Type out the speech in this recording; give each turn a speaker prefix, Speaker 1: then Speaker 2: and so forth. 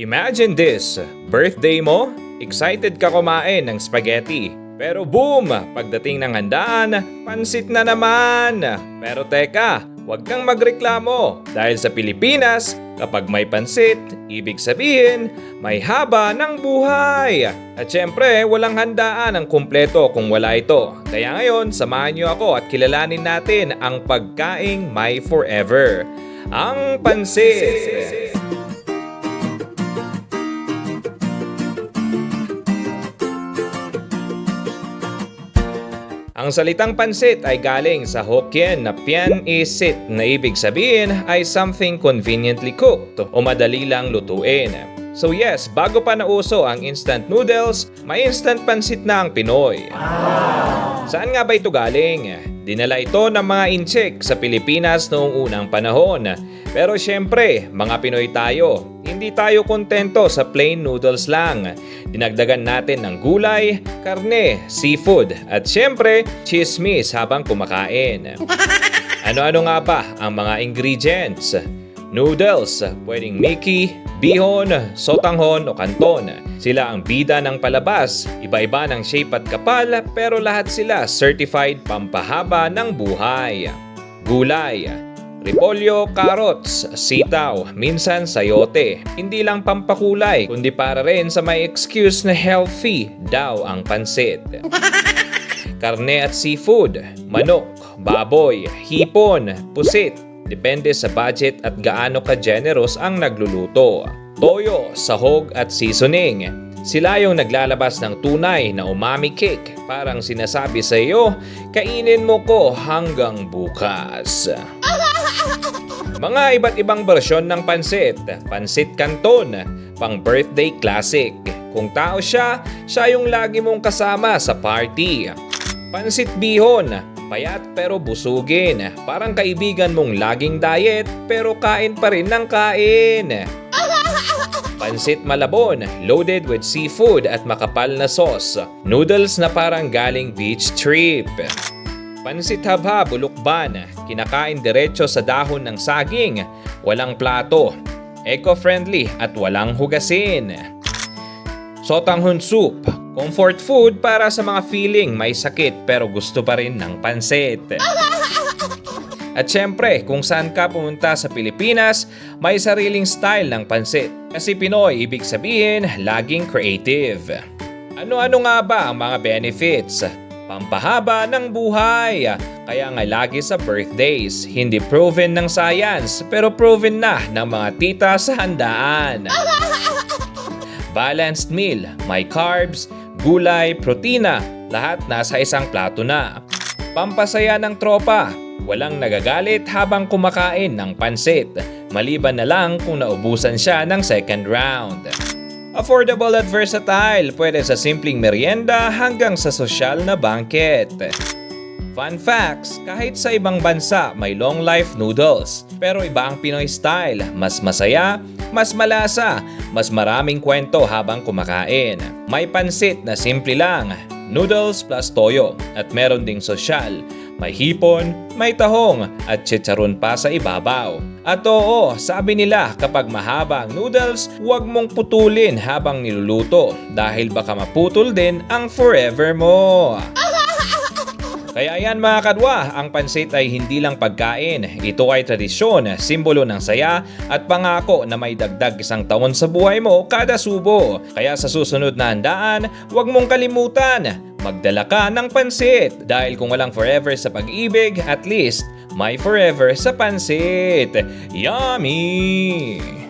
Speaker 1: Imagine this, birthday mo, excited ka kumain ng spaghetti. Pero boom, pagdating ng handaan, pansit na naman. Pero teka, huwag kang magreklamo dahil sa Pilipinas, kapag may pansit, ibig sabihin, may haba ng buhay. At syempre, walang handaan ang kumpleto kung wala ito. Kaya ngayon, samahan niyo ako at kilalanin natin ang pagkaing may forever. Ang pansit. Ang salitang pansit ay galing sa Hokkien na pian is sit na ibig sabihin ay something conveniently cooked o madali lang lutuin. So yes, bago pa nauso ang instant noodles, may instant pansit na ang Pinoy. Saan nga ba ito galing? Dinala ito ng mga incheck sa Pilipinas noong unang panahon. Pero syempre, mga Pinoy tayo, hindi tayo kontento sa plain noodles lang. Dinagdagan natin ng gulay, karne, seafood, at syempre, chismis habang kumakain. Ano-ano nga ba ang mga ingredients? Noodles, pwedeng Mickey, bihon, sotanghon o kanton. Sila ang bida ng palabas. Iba-iba ng shape at kapal pero lahat sila certified pampahaba ng buhay. Gulay, repolyo, carrots, sitaw, minsan sayote. Hindi lang pampakulay kundi para rin sa may excuse na healthy daw ang pansit. Karne at seafood, manok, baboy, hipon, pusit, Depende sa budget at gaano ka-generous ang nagluluto. Toyo, sahog at seasoning. Sila yung naglalabas ng tunay na umami cake. Parang sinasabi sa iyo, kainin mo ko hanggang bukas. Mga iba't ibang bersyon ng pansit. Pansit Canton, pang birthday classic. Kung tao siya, siya yung lagi mong kasama sa party. Pansit Bihon, payat pero busugin. Parang kaibigan mong laging diet pero kain pa rin ng kain. Pansit Malabon, loaded with seafood at makapal na sauce. Noodles na parang galing beach trip. Pansit Habha Bulukban, kinakain diretso sa dahon ng saging. Walang plato. Eco-friendly at walang hugasin. Sotanghon soup, comfort food para sa mga feeling may sakit pero gusto pa rin ng pansit. At syempre, kung saan ka pumunta sa Pilipinas, may sariling style ng pansit. Kasi Pinoy, ibig sabihin, laging creative. Ano-ano nga ba ang mga benefits? Pampahaba ng buhay. Kaya nga lagi sa birthdays, hindi proven ng science, pero proven na ng mga tita sa handaan. Balanced meal, may carbs, gulay, protina, lahat nasa isang plato na. Pampasaya ng tropa, walang nagagalit habang kumakain ng pansit, maliban na lang kung naubusan siya ng second round. Affordable at versatile, pwede sa simpleng merienda hanggang sa sosyal na banquet. Fun facts, kahit sa ibang bansa may long life noodles, pero iba ang Pinoy style, mas masaya, mas malasa, mas maraming kwento habang kumakain. May pansit na simple lang, noodles plus toyo, at meron ding sosyal. May hipon, may tahong, at chicharon pa sa ibabaw. At oo, sabi nila kapag mahaba ang noodles, huwag mong putulin habang niluluto dahil baka maputol din ang forever mo. Kaya yan mga kadwa, ang pansit ay hindi lang pagkain. Ito ay tradisyon, simbolo ng saya at pangako na may dagdag isang taon sa buhay mo kada subo. Kaya sa susunod na handaan, huwag mong kalimutan, magdala ka ng pansit. Dahil kung walang forever sa pag-ibig, at least may forever sa pansit. Yummy!